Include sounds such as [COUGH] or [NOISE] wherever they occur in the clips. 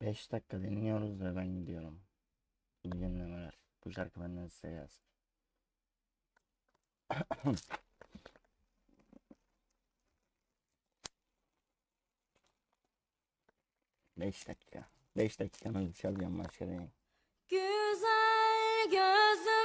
5 dakika dinliyoruz ve ben gidiyorum. İyi dinlemeler. Bu şarkı benden size gelsin. [COUGHS] Beş dakika. Beş dakikanızı çalacağım başka değil. Güzel gözüm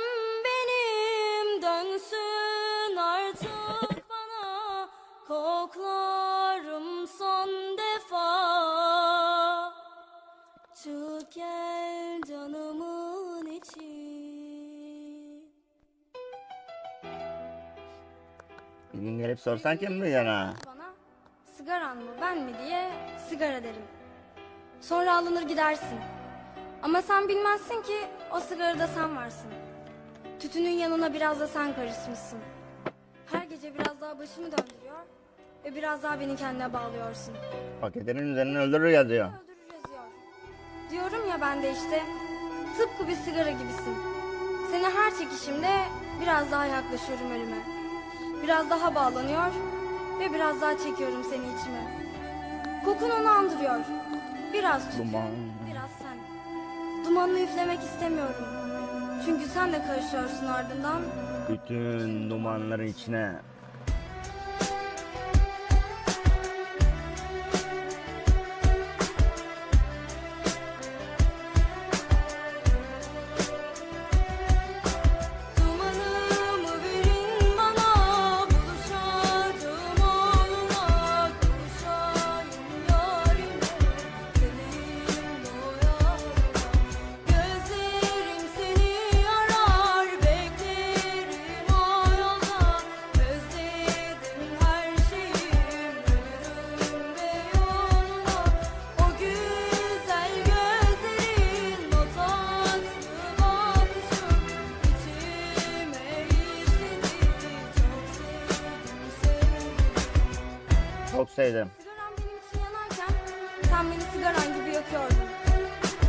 Bir gün gelip sorsan kim duyar ha? bana sigaran mı ben mi diye sigara derim sonra alınır gidersin ama sen bilmezsin ki o sigarada sen varsın Tütünün yanına biraz da sen karışmışsın. Her gece biraz daha başımı döndürüyor ve biraz daha beni kendine bağlıyorsun. Paketinin üzerine öldürür yazıyor. Öldürür yazıyor. Diyorum ya ben de işte tıpkı bir sigara gibisin. Seni her çekişimde biraz daha yaklaşıyorum ölüme. Biraz daha bağlanıyor ve biraz daha çekiyorum seni içime. Kokun onu andırıyor. Biraz tütün, Duman. biraz sen. Dumanını üflemek istemiyorum. Çünkü sen de karışıyorsun ardından Bütün dumanların içine. Çok sevdim benim için yanarken sen beni sigaran gibi yakıyordun.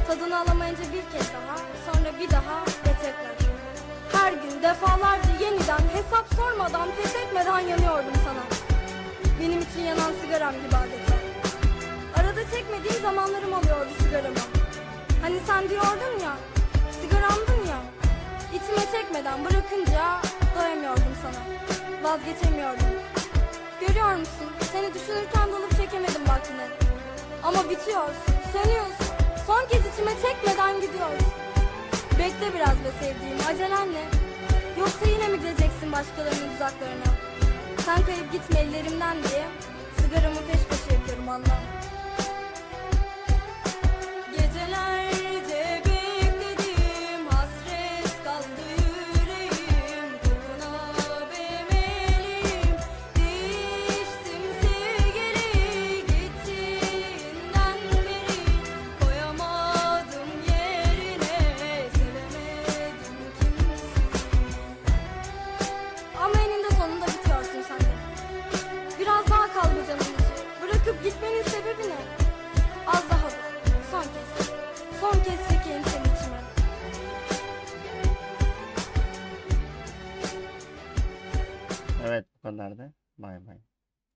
Tadını alamayınca bir kez daha, sonra bir daha ve tekrar. Her gün defalarca yeniden hesap sormadan, pes etmeden yanıyordum sana. Benim için yanan sigaram gibi adeta. Arada çekmediğim zamanlarım oluyordu sigaramı. Hani sen diyordun ya, sigaramdın ya. İçime çekmeden bırakınca doyamıyordum sana. Vazgeçemiyordum. Görüyor musun? Seni düşünürken dalıp çekemedim bak yine. Ama bitiyor, sönüyorsun. Son kez içime çekmeden gidiyoruz. Bekle biraz be sevdiğim, acelenle. Yoksa yine mi gideceksin başkalarının uzaklarına? Sen kayıp gitme ellerimden diye sigaramı peş peşe yapıyorum Allah'ım. Bu kadardı. Bay bay.